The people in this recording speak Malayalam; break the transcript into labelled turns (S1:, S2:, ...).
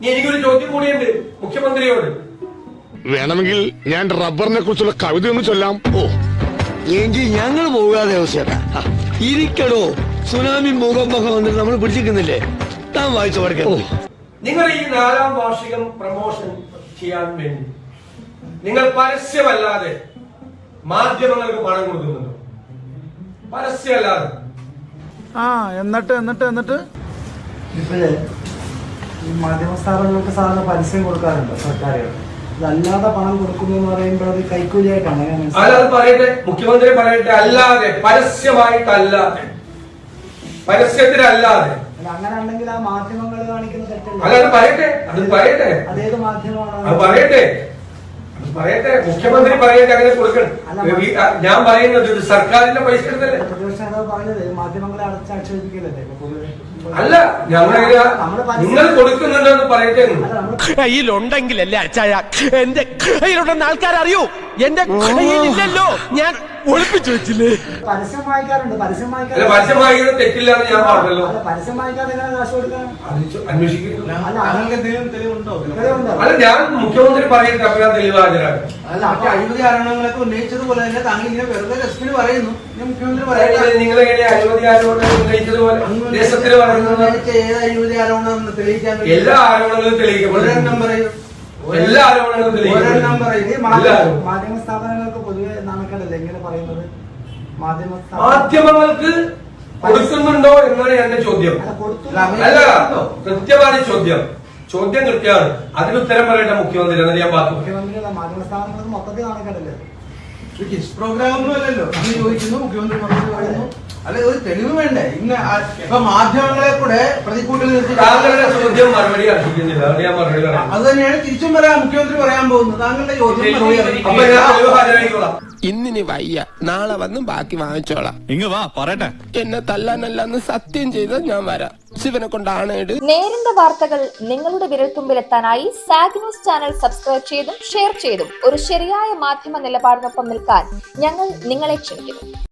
S1: ഇനി എനിക്കൊരു ചോദ്യം കൂടിയുണ്ട് മുഖ്യമന്ത്രിയോട്.
S2: വേണമെങ്കിൽ ഞാൻ റബ്ബറിനെ കുറിച്ചുള്ള കവിത ഒന്ന് ചൊല്ലാം. ഓ.
S3: എങ്കിൽ ഞങ്ങൾ പോകാതെ അവസ്ഥ ഇരിക്കടോ. സുനാമി ഭൂകമ്പൊക്കെ വന്നിട്ട് നമ്മൾ പിടിച്ചിരിക്കുന്നില്ലേ? താൻ വായിച്ചു പഠിക്കാം.
S1: നിങ്ങൾ ഈ നാലാം വാർഷികം പ്രമോഷൻ ചെയ്യാൻ വേണ്ടി നിങ്ങൾ പരസ്യമല്ലാതെ മാധ്യമങ്ങൾക്ക് പണം കൊടുക്കുന്നുണ്ടോ? പരസ്യമല്ലാതെ.
S4: ആ എന്നിട്ട് എന്നിട്ട് എന്നിട്ട്?
S5: ഈ മാധ്യമ സ്ഥാപനങ്ങൾക്ക് സാധാരണ പരസ്യം കൊടുക്കാറുണ്ട് സർക്കാരുകൾ. അല്ലാതെ പണം കൊടുക്കുന്നു എന്ന് പറയുമ്പോൾ അത് കൈക്കൂലിയായിട്ടാണ്.
S1: പറയട്ടെ. മുഖ്യമന്ത്രി പറയട്ടെ. അല്ലാതെ പരസ്യമായിട്ടല്ലാതെ. പരസ്യത്തിലല്ലാതെ.
S5: അല്ല, അങ്ങനെ ഉണ്ടെങ്കിൽ ആ മാധ്യമങ്ങൾ കാണിക്കുന്ന തെറ്റല്ല?
S1: അല്ല അത് പറയട്ടെ. അത് പറയട്ടെ.
S5: അതേത് മാധ്യമമാണ്?
S1: അത് പറയട്ടെ. മുഖ്യമന്ത്രി പറയട്ടെ അങ്ങനെ കൊടുക്കണം. ഞാൻ പറയുന്നത് ഇത് സർക്കാരിന്റെ പൈസ എടുത്തല്ലേ?
S5: പ്രതിപക്ഷ നേതാവ് പറഞ്ഞത് മാധ്യമങ്ങളെ അടച്ചാക്ഷേപിക്കലല്ലേ
S1: അല്ല
S5: പരസ്യം-
S1: നിങ്ങൾ കൊടുക്കുന്നുണ്ടെന്ന് പറയട്ടെ.
S6: കയ്യിലുണ്ടെങ്കിലല്ലേ അച്ചായ? എന്റെ കയ്യിലുണ്ടെന്ന് ആൾക്കാരറിയൂ. എന്റെ കയ്യിലില്ലല്ലോ. ഞാൻ ഒളിപ്പിച്ചു വെച്ചില്ലേ?
S5: പരസ്യം വായിക്കാറുണ്ട് പരസ്യം
S1: അല്ല പരസ്യം വാങ്ങിയത് ഞാൻ പറഞ്ഞല്ലോ.
S5: അല്ല പരസ്യം വായിക്കാതെ എങ്ങനെ കാശ് കൊടുക്കാൻ അല്ല തെളിവുണ്ടോ?
S1: അല്ല ഞാൻ മുഖ്യമന്ത്രി പറയുന്ന ഞാൻ തെളിവ് ഹാജരാക്കും
S7: അല്ല മറ്റു അഴിമതി ആരോപണങ്ങളൊക്കെ ഉന്നയിച്ചതുപോലെ തന്നെ താങ്കൾ ഇങ്ങനെ വെറുതെ രസത്തിന് പറയുന്നു. ഇനി മുഖ്യമന്ത്രി
S1: നിങ്ങൾ എങ്ങനെ അഴിമതി ആരോപണം ഉന്നയിച്ചതുപോലെ പറയുന്നത്
S7: ഉന്നയിച്ച ഏത് അഴിമതി ആരോപണം തെളിയിക്കാൻ പറ്റും?
S1: എല്ലാ ആരോപണങ്ങളും തെളിയിക്കപ്പെടും.
S7: ഒരെണ്ണം പറയൂ
S1: എല്ലാ ആരോപണങ്ങളും
S7: ഒരെണ്ണം പറയൂ
S5: മാധ്യമ സ്ഥാപനങ്ങൾക്ക് പൊതുവെ നാണക്കേടല്ലേ? എങ്ങനെ പറയുന്നത്?
S1: മാധ്യമങ്ങൾക്ക് കൊടുക്കുന്നുണ്ടോ എന്നാണ് എന്റെ ചോദ്യം.
S5: അല്ല,
S1: കൃത്യമായ ചോദ്യം. ചോദ്യം കൃത്യമാണ്. അതിന് ഉത്തരം പറയേണ്ട മുഖ്യമന്ത്രി എന്നാണ് ഞാൻ ബാക്കി
S5: മുഖ്യമന്ത്രി മാധ്യമ സ്ഥാപനങ്ങൾക്ക് മൊത്തത്തിൽ നാണക്കേടല്ലേ?
S7: ഇത് കിസ് അല്ലല്ലോ ചോദിക്കുന്നു മുഖ്യമന്ത്രി മറുപടി പറയുന്നു. അല്ലെ ഒരു തെളിവ് വേണ്ടേ? ഇന്ന് ഇപ്പൊ മാധ്യമങ്ങളെ കൂടെ പ്രതിക്കൂട്ടിൽ നിർത്തി
S1: താങ്കളുടെ ചോദ്യം മറുപടി അർഹിക്കുന്നില്ല. അതുകൊണ്ട് ഞാൻ മറുപടി പറയാം
S7: അത് തന്നെയാണ് തിരിച്ചും പറയാൻ മുഖ്യമന്ത്രി പറയാൻ പോകുന്നത്. താങ്കളുടെ ചോദ്യം
S6: ഇന്നിനി വയ്യ. നാളെ വന്ന് ബാക്കി വാങ്ങിച്ചോളാം.
S8: ഇങ്ങ് വാ പറയട്ടെ.
S6: എന്നെ തല്ലാനല്ലെന്ന് സത്യം ചെയ്ത് ഞാൻ വരാം. ശിവനെ കൊണ്ടാണേട്
S9: നേരിന്റെ വാർത്തകൾ നിങ്ങളുടെ വിരൽത്തുമ്പിലെത്താനായി സാഗ് ന്യൂസ് ചാനൽ സബ്സ്ക്രൈബ് ചെയ്തും ഷെയർ ചെയ്തും ഒരു ശരിയായ മാധ്യമ നിലപാടിനൊപ്പം നിൽക്കാൻ ഞങ്ങൾ നിങ്ങളെ ക്ഷണിക്കുന്നു.